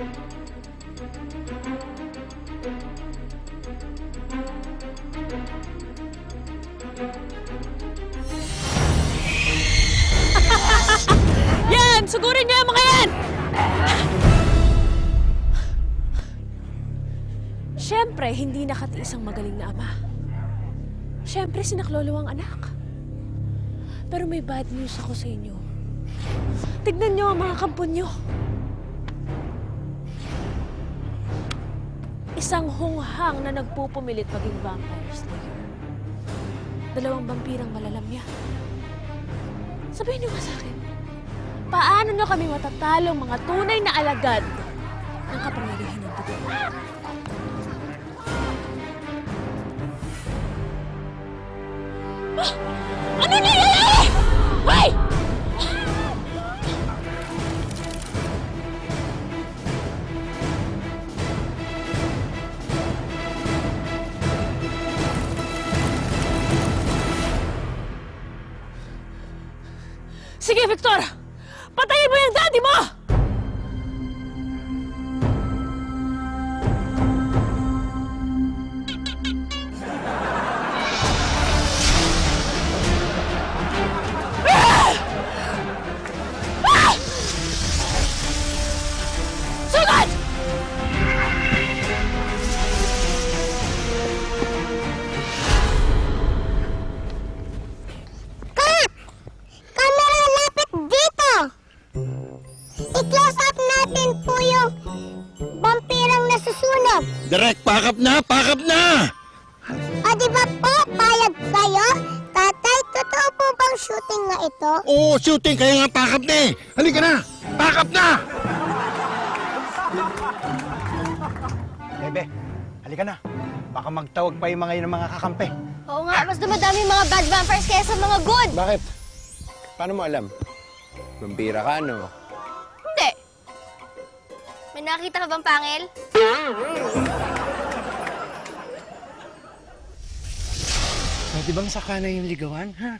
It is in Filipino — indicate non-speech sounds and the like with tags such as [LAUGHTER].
[LAUGHS] Yan! Sugurin niyo yung mga yan! Siyempre, hindi nakatiis ang magaling na ama. Siyempre, sinaklolo ang anak. Pero may bad news ako sa inyo. Tignan niyo ang mga kampon niyo. Isang hunghang na nagpupumilit maging vampire slayer. Dalawang vampirang malalamya. Sabihin niyo nga sa akin, paano niyo kami matatalo mga tunay na alagad ng kapangyarihan ng dugo? Ah! Ano nangyayari? Sige, Victor! Patayin mo yung daddy mo! I-close up natin po yung vampirang nasusunog. Direk, pakap na! Pakap na! O di ba po, payag kayo? Tatay, totoo po bang shooting na ito? Oo, shooting, kaya nga pakap na eh! Halika na! Pakap na! Bebe, halika na. Baka magtawag pa yung mga yun ng mga kakampi. Oo nga, mas dumadami mga bad vampires kaysa mga good. Bakit? Paano mo alam? Vampira ka, no? May nakita ka bang pangil? Pwede bang saka na yung ligawan, ha?